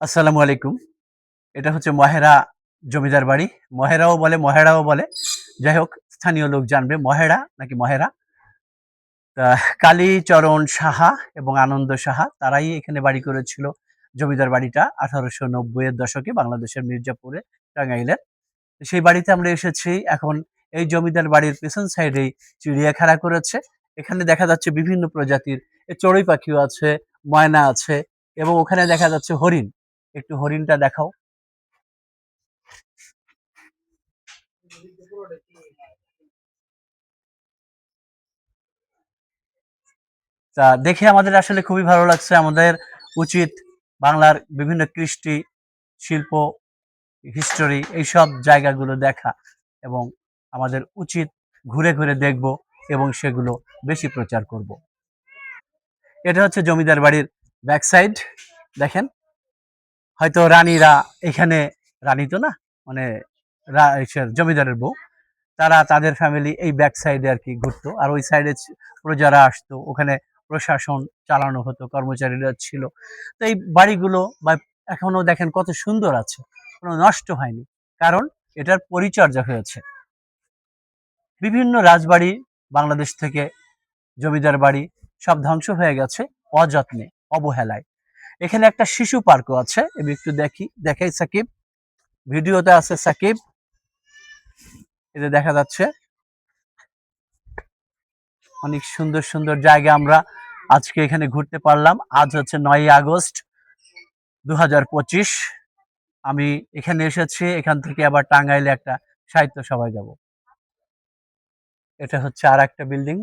আসসালামু আলাইকুম। এটা হচ্ছে মহেরা জমিদার বাড়ি। মহেরাও বলে মহেরাও বলে। যাই হোক, স্থানীয় লোক জানবে মহেরা নাকি মহেরা? তা, কালীচরণ সাহা এবং আনন্দ সাহা, তারাই এখানে বাড়ি করেছিল জমিদার বাড়িটা আঠারোশো নব্বইয়ের দশকে বাংলাদেশের মির্জাপুরে টাঙ্গাইলের। সেই বাড়িতে আমরা এসেছি। এখন এই জমিদার বাড়ির পেছন সাইডেই চিড়িয়াখানা করেছে। এখানে দেখা যাচ্ছে বিভিন্ন প্রজাতির চড়ুই পাখিও আছে, ময়না আছে এবং ওখানে দেখা যাচ্ছে হরিণ। একটু হরিণটা দেখাও। তা দেখে আমাদের আসলে খুবই ভালো লাগছে। আমাদের উচিত বাংলার বিভিন্ন কৃষ্টি, শিল্প হিস্টোরি এইসব জায়গাগুলো দেখা এবং আমাদের উচিত ঘুরে ঘুরে দেখব এবং সেগুলো বেশি প্রচার করব। এটা হচ্ছে জমিদার বাড়ির ব্যাক সাইড দেখেন। হয়তো রানীরা এখানে, রানী তো না? মানে জমিদারের বউ। তারা তাদের ফ্যামিলি এই ব্যাক সাইডে আর কি ঘুরতো। আর ওই সাইডে প্রজারা আসতো। ওখানে প্রশাসন চালানো হতো, কর্মচারীরা ছিল। তো এই বাড়িগুলো বা এখনও দেখেন কত সুন্দর আছে। কোনো নষ্ট হয়নি। কারণ এটার পরিচর্যা হয়েছে। বিভিন্ন রাজবাড়ি, বাংলাদেশ থেকে জমিদার বাড়ি সব ধ্বংস হয়ে গেছে অযত্নে, অবহেলায়। এখানে একটা শিশু পার্কও আছে, আমি একটু দেখি, দেখাই সাকিব। ভিডিওতে আছে সাকিব। এটা দেখা যাচ্ছে। অনেক সুন্দর সুন্দর জায়গা আমরা আজকে এখানে ঘুরতে পারলাম। আজ হচ্ছে নয় আগস্ট দু হাজার পঁচিশ। আমি এখানে এসেছি, এখান থেকে আবার টাঙ্গাইলে একটা সাহিত্য সভায় যাব। এটা হচ্ছে আর একটা বিল্ডিং,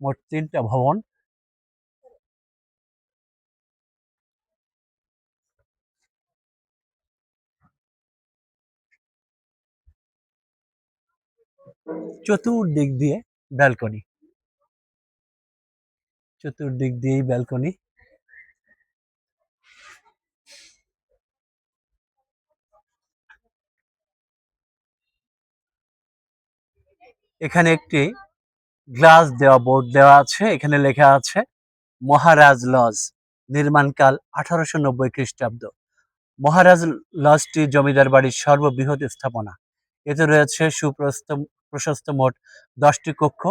মোট তিনটা ভবন। চতুর্দিক দিয়ে ব্যালকনি। চতুর্দিক দিয়েই ব্যালকনি। এখানে একটি গ্লাস দেওয়া বোর্ড দেওয়া আছে, এখানে লেখা আছে, মহারাজ লজ, নির্মাণকাল আঠারোশো নব্বই খ্রিস্টাব্দ। মহারাজ লজটি জমিদার বাড়ির সর্ববৃহৎ স্থাপনা। এতে রয়েছে সুপ্রস্ত প্রশস্ত মোট দশটি কক্ষ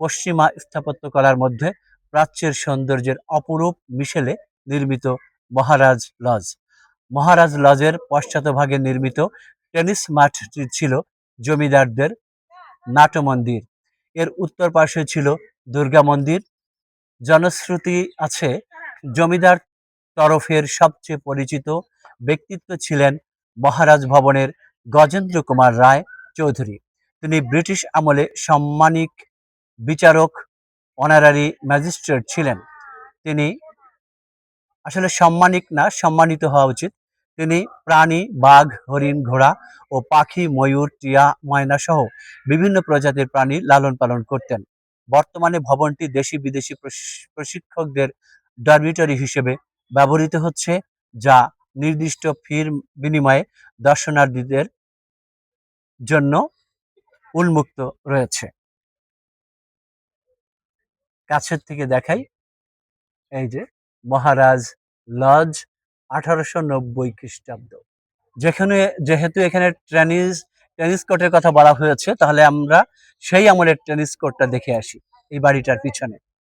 পশ্চিমা স্থাপত্যকলার মধ্যে প্রাচ্যের সৌন্দর্যের অপরূপ মিশেলে নির্মিত মহারাজ লজ। মহারাজ লজের পশ্চাৎভাগে নির্মিত টেনিস মাঠটি ছিল জমিদারদের নাটমন্দির। এর উত্তর পাশে ছিল দুর্গা মন্দির। জনশ্রুতি আছে, জমিদার তরফের সবচেয়ে পরিচিত ব্যক্তিত্ব ছিলেন মহারাজ ভবনের গজেন্দ্র কুমার রায় চৌধুরী। তিনি ব্রিটিশ আমলে সম্মানিক বিচারক অনারারি ম্যাজিস্ট্রেট ছিলেন। তিনি আসলে সম্মানিক না, সম্মানিত হওয়া উচিত। তিনি প্রাণী, বাঘ, হরিণ, ঘোড়া ও পাখি, ময়ূর, টিয়া, ময়না সহ বিভিন্ন প্রজাতির প্রাণী লালন পালন করতেন। বর্তমানে ভবনটি দেশি বিদেশি প্রশি- প্রশিক্ষকদের ডরমিটরি হিসেবে ব্যবহৃত হচ্ছে, যা নির্দিষ্ট ফির বিনিময়ে দর্শনার্থীদের জন্য উন্মুক্ত রয়েছে। কাছের থেকে দেখাই, এই যে মহারাজ লজ আঠারোশো নব্বই খ্রিস্টাব্দ। যেখানে যেহেতু এখানে টেনিস টেনিস কোর্টের কথা বলা হয়েছে, তাহলে আমরা সেই আমলের টেনিস কোর্টটা দেখে আসি, এই বাড়িটার পিছনে।